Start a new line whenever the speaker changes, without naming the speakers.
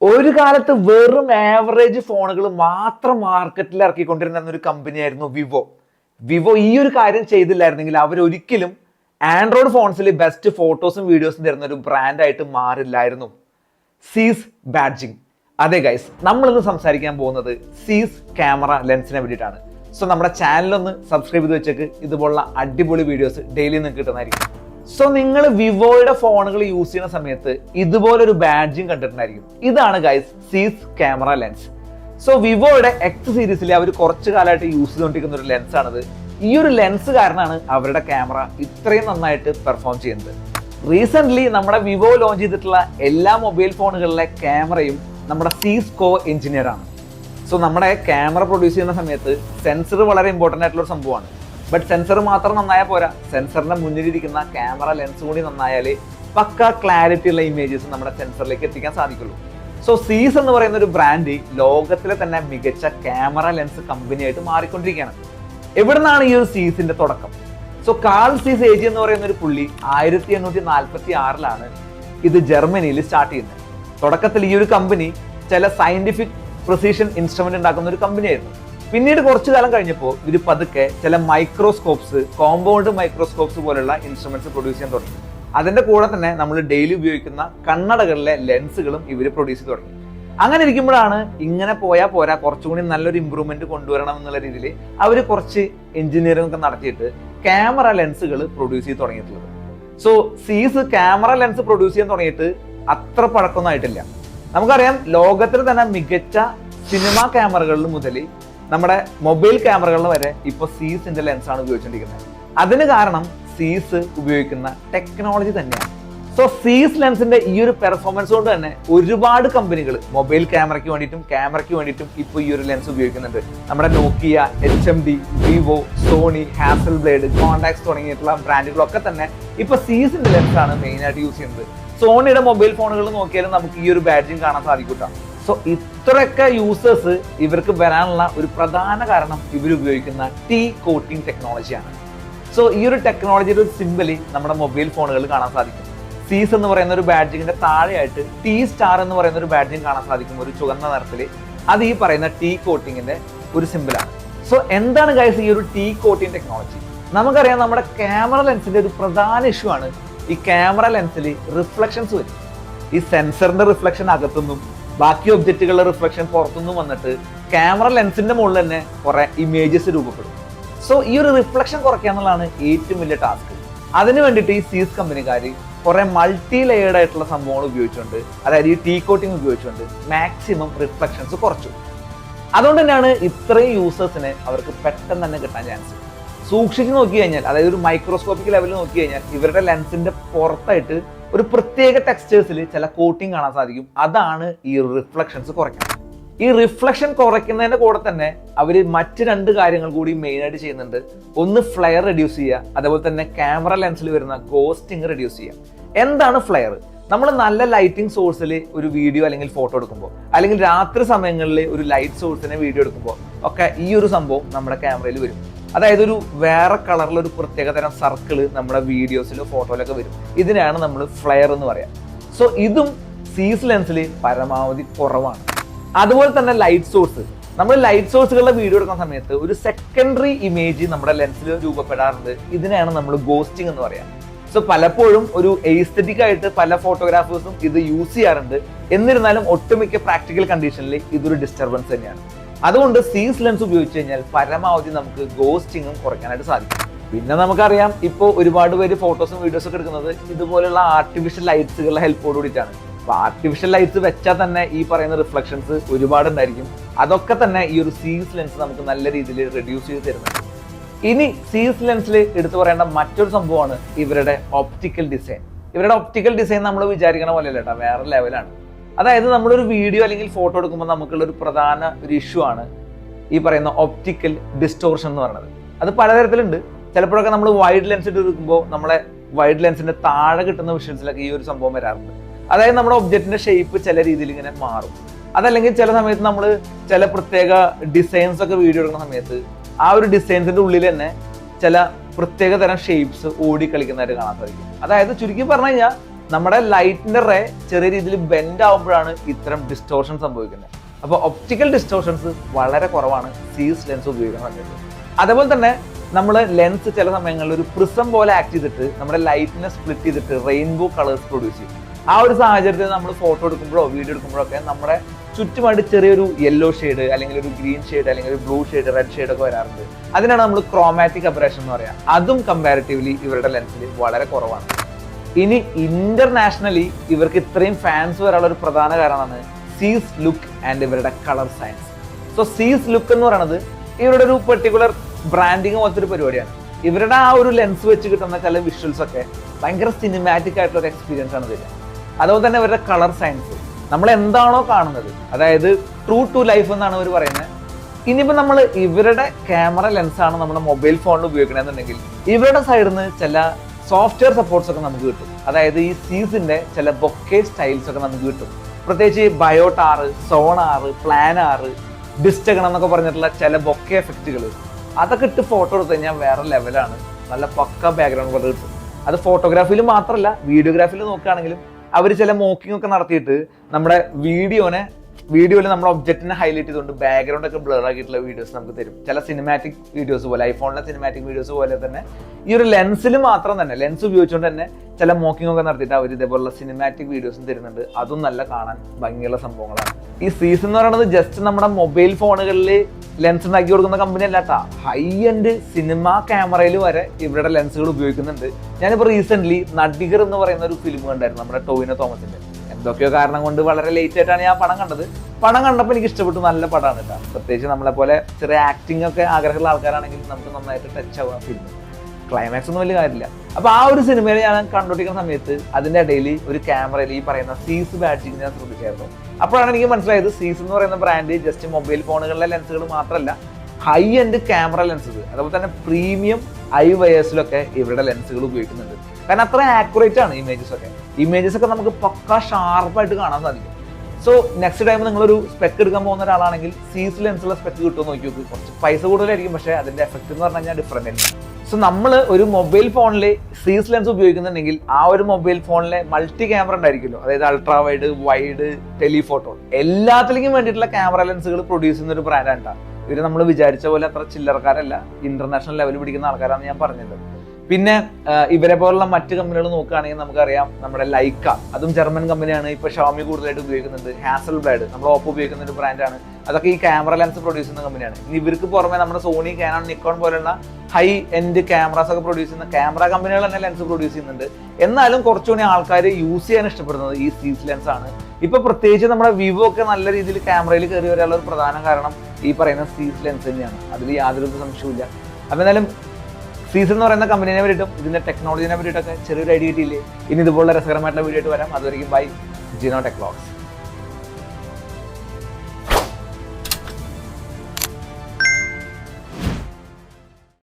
ഒരു കാലത്ത് വെറും ആവറേജ് ഫോണുകൾ മാത്രം മാർക്കറ്റിൽ ഇറക്കിക്കൊണ്ടിരുന്ന ഒരു കമ്പനിയായിരുന്നു വിവോ വിവോ ഈ ഒരു കാര്യം ചെയ്തില്ലായിരുന്നെങ്കിൽ അവർ ഒരിക്കലും ആൻഡ്രോയിഡ് ഫോൺസിൽ ബെസ്റ്റ് ഫോട്ടോസും വീഡിയോസും തരുന്ന ഒരു ബ്രാൻഡായിട്ട് മാറില്ലായിരുന്നു. സീസ് ബാഡ്ജിങ് അതെ ഗൈസ് നമ്മളിന്ന് സംസാരിക്കാൻ പോകുന്നത് സീസ് ക്യാമറ ലെൻസിനെ വേണ്ടിയിട്ടാണ് സോ നമ്മുടെ ചാനലൊന്ന് സബ്സ്ക്രൈബ് ചെയ്ത് വെച്ചേക്ക്. ഇതുപോലുള്ള അടിപൊളി വീഡിയോസ് ഡെയിലി നിങ്ങൾക്ക് കിട്ടുന്നതായിരിക്കും. സോ നിങ്ങൾ വിവോയുടെ ഫോണുകൾ യൂസ് ചെയ്യുന്ന സമയത്ത് ഇതുപോലൊരു ബാഡ്ജിങ് കണ്ടിട്ടുണ്ടായിരിക്കും. ഇതാണ് guys Zeiss camera lens so വിവോയുടെ X സീരീസിൽ അവർ കുറച്ച് കാലമായിട്ട് യൂസ് ചെയ്തുകൊണ്ടിരിക്കുന്ന ഒരു ലെൻസ് ആണിത്. ഈ ഒരു ലെൻസ് കാരണമാണ് അവരുടെ ക്യാമറ ഇത്രയും നന്നായിട്ട് പെർഫോം ചെയ്യുന്നത്. റീസെന്റ് നമ്മുടെ വിവോ ലോഞ്ച് ചെയ്തിട്ടുള്ള എല്ലാ മൊബൈൽ ഫോണുകളിലെ ക്യാമറയും നമ്മുടെ സീസ്കോ എഞ്ചിനീയറാണ് സോ നമ്മുടെ ക്യാമറ പ്രൊഡ്യൂസ് ചെയ്യുന്ന സമയത്ത് സെൻസർ വളരെ ഇമ്പോർട്ടന്റ് ആയിട്ടുള്ള ഒരു സംഭവമാണ്. ബട്ട് സെൻസർ മാത്രം നന്നായാൽ പോരാ. സെൻസറിന്റെ മുന്നിലിരിക്കുന്ന ക്യാമറ ലെൻസ് കൂടി നന്നായാലേ പക്ക ക്ലാരിറ്റി ഉള്ള ഇമേജസ് നമ്മുടെ സെൻസറിലേക്ക് എത്തിക്കാൻ സാധിക്കുള്ളൂ. സോ സീസ് എന്ന് പറയുന്ന ഒരു ബ്രാൻഡ് ലോകത്തിലെ തന്നെ മികച്ച ക്യാമറ ലെൻസ് കമ്പനിയായിട്ട് മാറിക്കൊണ്ടിരിക്കുകയാണ്. എവിടുന്നാണ് ഈ ഒരു സീസിന്റെ തുടക്കം? സോ കാൾ സീസ് ഏജി എന്ന് പറയുന്ന ഒരു പുള്ളി ആയിരത്തി എണ്ണൂറ്റി നാൽപ്പത്തി ആറിലാണ് ഇത് ജർമ്മനിയിൽ സ്റ്റാർട്ട് ചെയ്യുന്നത്. തുടക്കത്തിൽ ഈ ഒരു കമ്പനി ചില സയന്റിഫിക് പ്രൊസീഷൻ ഇൻസ്ട്രുമെന്റ് ഉണ്ടാക്കുന്ന ഒരു കമ്പനിയായിരുന്നു പിന്നീട് കുറച്ചു കാലം കഴിഞ്ഞപ്പോൾ ഇവർ പതുക്കെ ചില മൈക്രോസ്കോപ്സ് കോമ്പൗണ്ട് മൈക്രോസ്കോപ്സ് പോലുള്ള ഇൻസ്ട്രുമെന്റ്സ് പ്രൊഡ്യൂസ് ചെയ്യാൻ തുടങ്ങി. അതിന്റെ കൂടെ തന്നെ നമ്മൾ ഡെയിലി ഉപയോഗിക്കുന്ന കണ്ണടകളിലെ ലെൻസുകളും ഇവർ പ്രൊഡ്യൂസ് ചെയ്ത് തുടങ്ങി. അങ്ങനെ ഇരിക്കുമ്പോഴാണ് ഇങ്ങനെ പോയാൽ പോരാ കുറച്ചുകൂടി നല്ലൊരു ഇമ്പ്രൂവ്മെന്റ് കൊണ്ടുവരണം എന്നുള്ള രീതിയിൽ അവർ കുറച്ച് എഞ്ചിനീയറിംഗ് ഒക്കെ നടത്തിയിട്ട് ക്യാമറ ലെൻസുകൾ പ്രൊഡ്യൂസ് ചെയ്ത് തുടങ്ങിയിട്ടുള്ളത്. So Zeiss camera lens produce ചെയ്യാൻ തുടങ്ങിയിട്ട് അത്ര പഴക്കമൊന്നും ആയിട്ടില്ല. നമുക്കറിയാം ലോകത്തിൽ തന്നെ മികച്ച സിനിമാ ക്യാമറകളിൽ മുതൽ നമ്മുടെ മൊബൈൽ ക്യാമറകളിൽ വരെ ഇപ്പൊ സീസിന്റെ ആണ് ഉപയോഗിച്ചുകൊണ്ടിരിക്കുന്നത് അതിന് കാരണം സീസ് ഉപയോഗിക്കുന്ന ടെക്നോളജി തന്നെയാണ്. സോ സീസ് ലെൻസിന്റെ ഈ ഒരു പെർഫോമൻസ് കൊണ്ട് തന്നെ ഒരുപാട് കമ്പനികൾ മൊബൈൽ ക്യാമറയ്ക്ക് വേണ്ടിയിട്ടും ക്യാമറയ്ക്ക് വേണ്ടിയിട്ടും ഇപ്പൊ ഈ ഒരു ലെൻസ് ഉപയോഗിക്കുന്നുണ്ട്. നമ്മുടെ Nokia H M D Vivo Sony Hasselblad Contax തുടങ്ങിയിട്ടുള്ള ബ്രാൻഡുകളൊക്കെ തന്നെ ഇപ്പൊ സീസിന്റെ ലെൻസ് ആണ് മെയിൻ ആയിട്ട് യൂസ് ചെയ്യുന്നത്. സോണിയുടെ മൊബൈൽ ഫോണുകൾ നോക്കിയാലും നമുക്ക് ഈ ഒരു ബാഡ്ജിങ് കാണാൻ സാധിക്കൂട്ടോ. സോ ഇത്രയൊക്കെ യൂസേഴ്സ് ഇവർക്ക് വരാനുള്ള ഒരു പ്രധാന കാരണം ഇവർ ഉപയോഗിക്കുന്ന ടീ കോട്ടിംഗ് ടെക്നോളജിയാണ് സോ ഈ ഒരു ടെക്നോളജിയുടെ ഒരു സിമ്പലി നമ്മുടെ മൊബൈൽ ഫോണുകളിൽ കാണാൻ സാധിക്കും. സീസ് എന്ന് പറയുന്ന ഒരു ബാഡ്ജിങ്ങിന്റെ താഴെയായിട്ട് ടീ സ്റ്റാർ എന്ന് പറയുന്ന ഒരു ബാഡ്ജിങ് കാണാൻ സാധിക്കും ഒരു ചുവന്ന നിറത്തിൽ അത് ഈ പറയുന്ന ടീ കോട്ടിങ്ങിന്റെ ഒരു സിമ്പിളാണ് സോ എന്താണ് ഗൈസ് ഈ ഒരു ടീ കോട്ടിംഗ് ടെക്നോളജി നമുക്കറിയാം നമ്മുടെ ക്യാമറ ലെൻസിന്റെ ഒരു പ്രധാന ഇഷ്യൂ ആണ് ഈ ക്യാമറ ലെൻസിൽ റിഫ്ലക്ഷൻസ് വരും. ഈ സെൻസറിന്റെ റിഫ്ലക്ഷൻ അകത്തുനിന്നും ബാക്കി ഒബ്ജക്റ്റുകളുടെ റിഫ്ലക്ഷൻ പുറത്തുനിന്ന് വന്നിട്ട് ക്യാമറ ലെൻസിന്റെ മുകളിൽ തന്നെ കുറെ ഇമേജസ് രൂപപ്പെടും. സോ ഈ ഒരു റിഫ്ലക്ഷൻ കുറയ്ക്കുക എന്നുള്ളതാണ് ഏറ്റവും വലിയ ടാസ്ക് അതിന് വേണ്ടിയിട്ട് ഈ സീസ് കമ്പനിക്കാർ കുറെ മൾട്ടി ലെയേർഡ് ആയിട്ടുള്ള സംഭവങ്ങൾ ഉപയോഗിച്ചുകൊണ്ട് അതായത് ഈ ടീ കോട്ടിംഗ് ഉപയോഗിച്ചുകൊണ്ട് മാക്സിമം റിഫ്ലക്ഷൻസ് കുറച്ചു. അതുകൊണ്ട് തന്നെയാണ് ഇത്രയും യൂസേഴ്സിന് അവർക്ക് പെട്ടെന്ന് തന്നെ കിട്ടാൻ ചാൻസ് സൂക്ഷിച്ച് നോക്കി കഴിഞ്ഞാൽ അതായത് ഒരു മൈക്രോസ്കോപ്പിക് ലെവലിൽ നോക്കി കഴിഞ്ഞാൽ ഇവരുടെ ലെൻസിന്റെ പുറത്തായിട്ട് ഒരു പ്രത്യേക ടെക്സ്റ്റേഴ്സിൽ ചില കോട്ടിങ് കാണാൻ സാധിക്കും. അതാണ് ഈ റിഫ്ലക്ഷൻസ് കുറയ്ക്കുന്നത് ഈ റിഫ്ലക്ഷൻ കുറയ്ക്കുന്നതിന്റെ കൂടെ തന്നെ അവർ മറ്റ് രണ്ട് കാര്യങ്ങൾ കൂടി മെയിൻ ആയിട്ട് ചെയ്യുന്നുണ്ട്. ഒന്ന് ഫ്ലെയർ റെഡ്യൂസ് ചെയ്യുക അതേപോലെ തന്നെ ക്യാമറ ലെൻസിൽ വരുന്ന ഗോസ്റ്റിംഗ് റെഡ്യൂസ് ചെയ്യുക. എന്താണ് ഫ്ലെയർ നമ്മൾ നല്ല ലൈറ്റിംഗ് സോഴ്സിൽ ഒരു വീഡിയോ അല്ലെങ്കിൽ ഫോട്ടോ എടുക്കുമ്പോൾ അല്ലെങ്കിൽ രാത്രി സമയങ്ങളിൽ ഒരു ലൈറ്റ് സോഴ്സിനെ വീഡിയോ എടുക്കുമ്പോൾ ഒക്കെ ഈ ഒരു സംഭവം നമ്മുടെ ക്യാമറയിൽ വരും. അതായത് ഒരു വേറെ കളറിൽ ഒരു പ്രത്യേകതരം സർക്കിൾ നമ്മുടെ വീഡിയോസിലും ഫോട്ടോയിലൊക്കെ വരും. ഇതിനാണ് നമ്മൾ ഫ്ലെയർ എന്ന് പറയാം. സോ ഇതും സീസ് ലെൻസിൽ പരമാവധി കുറവാണ്. അതുപോലെ തന്നെ ലൈറ്റ് സോഴ്സ് നമ്മൾ ലൈറ്റ് സോഴ്സുകളുടെ വീഡിയോ എടുക്കുന്ന സമയത്ത് ഒരു സെക്കൻഡറി ഇമേജ് നമ്മുടെ ലെൻസിൽ രൂപപ്പെടാറുണ്ട്. ഇതിനെയാണ് നമ്മൾ ഗോസ്റ്റിംഗ് എന്ന് പറയാം. സോ പലപ്പോഴും ഒരു എയ്സ്തറ്റിക് ആയിട്ട് പല ഫോട്ടോഗ്രാഫേഴ്സും ഇത് യൂസ് ചെയ്യാറുണ്ട്. എന്നിരുന്നാലും ഒട്ടുമിക്ക പ്രാക്ടിക്കൽ കണ്ടീഷനിൽ ഇതൊരു ഡിസ്റ്റർബൻസ് തന്നെയാണ്. അതുകൊണ്ട് സീസ് ലെൻസ് ഉപയോഗിച്ച് കഴിഞ്ഞാൽ പരമാവധി നമുക്ക് ഗോസ്റ്റിങ്ങും കുറയ്ക്കാനായിട്ട് സാധിക്കും. പിന്നെ നമുക്കറിയാം ഇപ്പോൾ ഒരുപാട് പേര് ഫോട്ടോസും വീഡിയോസും ഒക്കെ എടുക്കുന്നത് ഇതുപോലുള്ള ആർട്ടിഫിഷ്യൽ ലൈറ്റ്സുകളുടെ ഹെൽപ്പോട് കൂടിയിട്ടാണ്. അപ്പൊ ആർട്ടിഫിഷ്യൽ ലൈറ്റ്സ് വെച്ചാൽ തന്നെ ഈ പറയുന്ന റിഫ്ലക്ഷൻസ് ഒരുപാട് ഉണ്ടായിരിക്കും. അതൊക്കെ തന്നെ ഈ ഒരു സീസ് ലെൻസ് നമുക്ക് നല്ല രീതിയിൽ റെഡ്യൂസ് ചെയ്ത് തരുന്നുണ്ട്. ഇനി സീസ് ലെൻസിൽ എടുത്തു പറയേണ്ട മറ്റൊരു സംഭവമാണ് ഇവരുടെ ഓപ്റ്റിക്കൽ ഡിസൈൻ ഇവരുടെ ഒപ്റ്റിക്കൽ ഡിസൈൻ നമ്മൾ വിചാരിക്കണ പോലെയല്ല കേട്ടോ വേറെ ലെവലാണ് അതായത് നമ്മളൊരു വീഡിയോ അല്ലെങ്കിൽ ഫോട്ടോ എടുക്കുമ്പോൾ നമുക്കുള്ള ഒരു പ്രധാന ഒരു ഇഷ്യൂ ആണ് ഈ പറയുന്ന ഒപ്റ്റിക്കൽ ഡിസ്റ്റോർഷൻ എന്ന് പറയുന്നത്. അത് പലതരത്തിലുണ്ട്. ചിലപ്പോഴൊക്കെ നമ്മൾ വൈഡ് ലെൻസ് ഇട്ട് എടുക്കുമ്പോൾ നമ്മളെ വൈഡ് ലെൻസിന്റെ താഴെ കിട്ടുന്ന വിഷൻസിലൊക്കെ ഈ ഒരു സംഭവം വരാറുണ്ട്. അതായത് നമ്മുടെ ഒബ്ജക്റ്റിന്റെ ഷേപ്പ് ചില രീതിയിൽ ഇങ്ങനെ മാറും. അതല്ലെങ്കിൽ ചില സമയത്ത് നമ്മൾ ചില പ്രത്യേക ഡിസൈൻസ് ഒക്കെ വീഡിയോ എടുക്കുന്ന സമയത്ത് ആ ഒരു ഡിസൈൻസിന്റെ ഉള്ളിൽ തന്നെ ചില പ്രത്യേക തരം ഷേപ്സ് ഓടി കളിക്കുന്നതായിട്ട് കാണാൻ സാധിക്കും. അതായത് ചുരുക്കി പറഞ്ഞു കഴിഞ്ഞാൽ നമ്മുടെ ലൈറ്റിന്റെ റേ ചെറിയ രീതിയിൽ ബെൻഡ് ആവുമ്പോഴാണ് ഇത്തരം ഡിസ്റ്റോർഷൻ സംഭവിക്കുന്നത്. അപ്പോൾ ഒപ്റ്റിക്കൽ ഡിസ്റ്റോർഷൻസ് വളരെ കുറവാണ് സീസ് ലെൻസ് ഉപയോഗിക്കാൻ സമയത്ത് അതേപോലെ തന്നെ നമ്മൾ ലെൻസ് ചില സമയങ്ങളിൽ ഒരു പ്രിസം പോലെ ആക്ട് ചെയ്തിട്ട് നമ്മുടെ ലൈറ്റിനെ സ്പ്ലിറ്റ് ചെയ്തിട്ട് റെയിൻബോ കളേഴ്സ് പ്രൊഡ്യൂസ് ചെയ്യും. ആ ഒരു സാഹചര്യത്തിൽ നമ്മൾ ഫോട്ടോ എടുക്കുമ്പോഴോ വീഡിയോ എടുക്കുമ്പോഴോ ഒക്കെ നമ്മുടെ ചുറ്റുമായിട്ട് ചെറിയൊരു യെല്ലോ ഷെയ്ഡ് അല്ലെങ്കിൽ ഒരു ഗ്രീൻ ഷെയ്ഡ് അല്ലെങ്കിൽ ഒരു ബ്ലൂ ഷെയ്ഡ് റെഡ് ഷെയ്ഡ് ഒക്കെ വരാറുണ്ട്. അതിനാണ് നമ്മൾ ക്രോമാറ്റിക് അബറേഷൻ എന്ന് പറയാം. അതും കമ്പാരിറ്റീവ്ലി ഇവരുടെ ലെൻസിൽ വളരെ കുറവാണ്. ഇനി ഇന്റർനാഷണലി ഇവർക്ക് ഇത്രയും ഫാൻസ് വരാനുള്ള ഒരു പ്രധാന കാരണമാണ് സീസ് ലുക്ക് ആൻഡ് ഇവരുടെ colour science so Zeiss look എന്ന് പറയുന്നത് ഇവരുടെ ഒരു പെർട്ടിക്കുലർ ബ്രാൻഡിങ് പോലത്തെ ഒരു പരിപാടിയാണ്. ഇവരുടെ ആ ഒരു ലെൻസ് വെച്ച് കിട്ടുന്ന ചില വിഷ്വൽസ് ഒക്കെ ഭയങ്കര സിനിമാറ്റിക് ആയിട്ടുള്ള ഒരു എക്സ്പീരിയൻസ് ആണ് തരിക അതുപോലെ തന്നെ ഇവരുടെ കളർ സയൻസ് നമ്മൾ എന്താണോ കാണുന്നത് അതായത് ട്രൂ ടു ലൈഫ് എന്നാണ് ഇവർ പറയുന്നത്. ഇനിയിപ്പോൾ നമ്മൾ ഇവരുടെ ക്യാമറ ലെൻസാണ് നമ്മുടെ മൊബൈൽ ഫോണിൽ ഉപയോഗിക്കണമെന്നുണ്ടെങ്കിൽ ഇവരുടെ സൈഡിൽ നിന്ന് ചില സോഫ്റ്റ്വെയർ സപ്പോർട്ട്സ് ഒക്കെ നമുക്ക് കിട്ടും. അതായത് ഈ സീസിന്റെ ചില ബൊക്കെ സ്റ്റൈൽസ് ഒക്കെ നമുക്ക് കിട്ടും. പ്രത്യേകിച്ച് ബയോട്ടാറ് സോണാറ് പ്ലാനാറ് ഡിസ്റ്റഗൺ എന്നൊക്കെ പറഞ്ഞിട്ടുള്ള ചില ബൊക്കെ എഫക്റ്റുകൾ അതൊക്കെ ഇട്ട് ഫോട്ടോ എടുത്തു കഴിഞ്ഞാൽ വേറെ ലെവലാണ് നല്ല പക്ക ബാക്ക്ഗ്രൗണ്ട് പോലെ കിട്ടും. അത് ഫോട്ടോഗ്രാഫിയിൽ മാത്രമല്ല വീഡിയോഗ്രാഫിയിൽ നോക്കുകയാണെങ്കിലും അവർ ചില മോക്കിംഗ് ഒക്കെ നടത്തിയിട്ട് നമ്മുടെ വീഡിയോനെ വീഡിയോയിൽ നമ്മൾ ഒബ്ജക്റ്റിനെ ഹൈലൈറ്റ് ചെയ്തുകൊണ്ട് ബാക്ക്ഗ്രൗണ്ട് ഒക്കെ ബ്ലർ ആക്കിയിട്ടുള്ള വീഡിയോസ് നമുക്ക് തരും. ചില സിനിമാറ്റിക് വീഡിയോസ് പോലെ ഐഫോണിലെ സിനിമാറ്റിക് വീഡിയോസ് പോലെ തന്നെ ഈ ഒരു ലെൻസിൽ മാത്രം തന്നെ ലെൻസ് ഉപയോഗിച്ചുകൊണ്ട് തന്നെ ചില മോക്കിംഗ് ഒക്കെ നടത്തിയിട്ട് അവർ ഇതേപോലുള്ള സിനിമാറ്റിക് വീഡിയോസും തരുന്നുണ്ട്. അതും നല്ല കാണാൻ ഭംഗിയുള്ള സംഭവങ്ങളാണ്. ഈ സീസൺ എന്ന് പറയുന്നത് ജസ്റ്റ് നമ്മുടെ മൊബൈൽ ഫോണുകളിൽ ലെൻസ് ഉണ്ടാക്കി കൊടുക്കുന്ന കമ്പനി അല്ലാട്ടാ ഹൈ എൻഡ് സിനിമ ക്യാമറയിൽ വരെ ഇവരുടെ ലെൻസുകൾ ഉപയോഗിക്കുന്നുണ്ട്. ഞാനിപ്പോൾ റീസെന്റ് നടികർ എന്ന് പറയുന്ന ഒരു ഫിലിം കണ്ടായിരുന്നു നമ്മുടെ ടോവിനോ തോമസിന്റെ. എന്തൊക്കെയോ കാരണം കൊണ്ട് വളരെ ലേറ്റ് ആയിട്ടാണ് ഞാൻ പടം കണ്ടത്. പടം കണ്ടപ്പോൾ എനിക്ക് ഇഷ്ടപ്പെട്ടു. നല്ല പടമാണ് കേട്ടോ പ്രത്യേകിച്ച് നമ്മളെ പോലെ ചെറിയ ആക്ടിംഗ് ഒക്കെ ആഗ്രഹമുള്ള ആൾക്കാരാണെങ്കിൽ നമുക്ക് നന്നായിട്ട് ടച്ച് ആവുക ഫിലിം ക്ലൈമാക്സ് ഒന്നും വലിയ കാര്യമില്ല. അപ്പൊ ആ ഒരു സിനിമയിൽ ഞാൻ കണ്ടുപിടിക്കുന്ന സമയത്ത് അതിന്റെ ഇടയിൽ ഒരു ക്യാമറയിൽ ഈ പറയുന്ന സീസ് ബാറ്റിംഗ് ഞാൻ ശ്രദ്ധിച്ചായിരുന്നു. അപ്പോഴാണ് എനിക്ക് മനസ്സിലായത് സീസ് എന്ന് പറയുന്ന ബ്രാൻഡ് ജസ്റ്റ് മൊബൈൽ ഫോണുകളിലെ ലെൻസുകൾ മാത്രമല്ല ഹൈ എൻഡ് ക്യാമറ ലെൻസുകൾ അതുപോലെ തന്നെ പ്രീമിയം ഐ വയേഴ്സിലൊക്കെ ഇവരുടെ ലെൻസുകൾ ഉപയോഗിക്കുന്നുണ്ട്. കാരണം അത്ര ആക്യുറേറ്റ് ആണ് ഇമേജസ് ഒക്കെ. ഇമേജസ് ഒക്കെ നമുക്ക് പക്ക ഷാർപ്പായിട്ട് കാണാൻ സാധിക്കും. സോ നെക്സ്റ്റ് ടൈം നിങ്ങളൊരു സ്പെക്ക് എടുക്കാൻ പോകുന്ന ഒരാളാണെങ്കിൽ സീസ് ലെൻസുള്ള സ്പെക്ക് കിട്ടുമോ നോക്കി നോക്കി കുറച്ച് പൈസ കൂടുതലായിരിക്കും പക്ഷേ അതിന്റെ എഫക്റ്റ് എന്ന് പറഞ്ഞു കഴിഞ്ഞാൽ ഡിഫറെന്റ് തന്നെയാണ് സോ നമ്മൾ ഒരു മൊബൈൽ ഫോണിൽ സീസ് ലെൻസ് ഉപയോഗിക്കുന്നുണ്ടെങ്കിൽ ആ ഒരു മൊബൈൽ ഫോണിലെ മൾട്ടി ക്യാമറ ഉണ്ടായിരിക്കുമല്ലോ. അതായത് അൾട്രാ വൈഡ് വൈഡ് ടെലിഫോട്ടോ എല്ലാത്തിലേക്കും വേണ്ടിയിട്ടുള്ള ക്യാമറ ലെൻസുകൾ പ്രൊഡ്യൂസ് ചെയ്യുന്ന ഒരു ബ്രാൻഡാണ് ഇവർ നമ്മൾ വിചാരിച്ച പോലെ അത്ര ചില്ലറക്കാരല്ല. ഇന്റർനാഷണൽ ലെവൽ പിടിക്കുന്ന ആൾക്കാരാണെന്ന് ഞാൻ പറഞ്ഞത് പിന്നെ ഇവരെ പോലുള്ള മറ്റ് കമ്പനികൾ നോക്കുകയാണെങ്കിൽ നമുക്കറിയാം നമ്മുടെ ലൈക്ക അതും ജർമ്മൻ കമ്പനിയാണ് ഇപ്പൊ ഷോമി കൂടുതലായിട്ട് ഉപയോഗിക്കുന്നുണ്ട്. ഹാസൽ ബ്ലാഡ് നമ്മൾ ഓപ്പോ ഉപയോഗിക്കുന്ന ഒരു ബ്രാൻഡാണ് അതൊക്കെ ഈ ക്യാമറ ലെൻസ് പ്രൊഡ്യൂസ് ചെയ്യുന്ന കമ്പനിയാണ് ഇനി ഇവർക്ക് പുറമെ നമ്മുടെ സോണി കാനോൺ നിക്കോൺ പോലുള്ള ഹൈ എൻഡ് ക്യാമറാസ് ഒക്കെ പ്രൊഡ്യൂസ് ചെയ്യുന്ന ക്യാമറ കമ്പനികൾ തന്നെ ലെൻസ് പ്രൊഡ്യൂസ് ചെയ്യുന്നുണ്ട്. എന്നാലും കുറച്ചുകൂടി ആൾക്കാർ യൂസ് ചെയ്യാൻ ഇഷ്ടപ്പെടുന്നത് ഈ സീസ് ലെൻസ് ആണ്. ഇപ്പൊ പ്രത്യേകിച്ച് നമ്മുടെ വിവോ ഒക്കെ നല്ല രീതിയിൽ ക്യാമറയിൽ കയറി വരാനുള്ള ഒരു പ്രധാന കാരണം ഈ പറയുന്ന സീസ് ലെൻസ് തന്നെയാണ്. അതിൽ യാതൊരു സംശയവും ഇല്ല അപ്പൊ എന്തായാലും സീസൺ എന്ന് പറയുന്ന കമ്പനിനെ പറ്റിയിട്ടും ഇതിന്റെ ടെക്നോളജിനെ പറ്റിയിട്ടൊക്കെ ചെറിയൊരു ഐഡിയ കിട്ടിയില്ലേ? ഇനി ഇതുപോലുള്ള രസകരമായിട്ടുള്ള വീഡിയോ ആയിട്ട് വരാം. അതുവരെയും ബൈ ജിനോ ടെക് വ്ളോഗ്സ്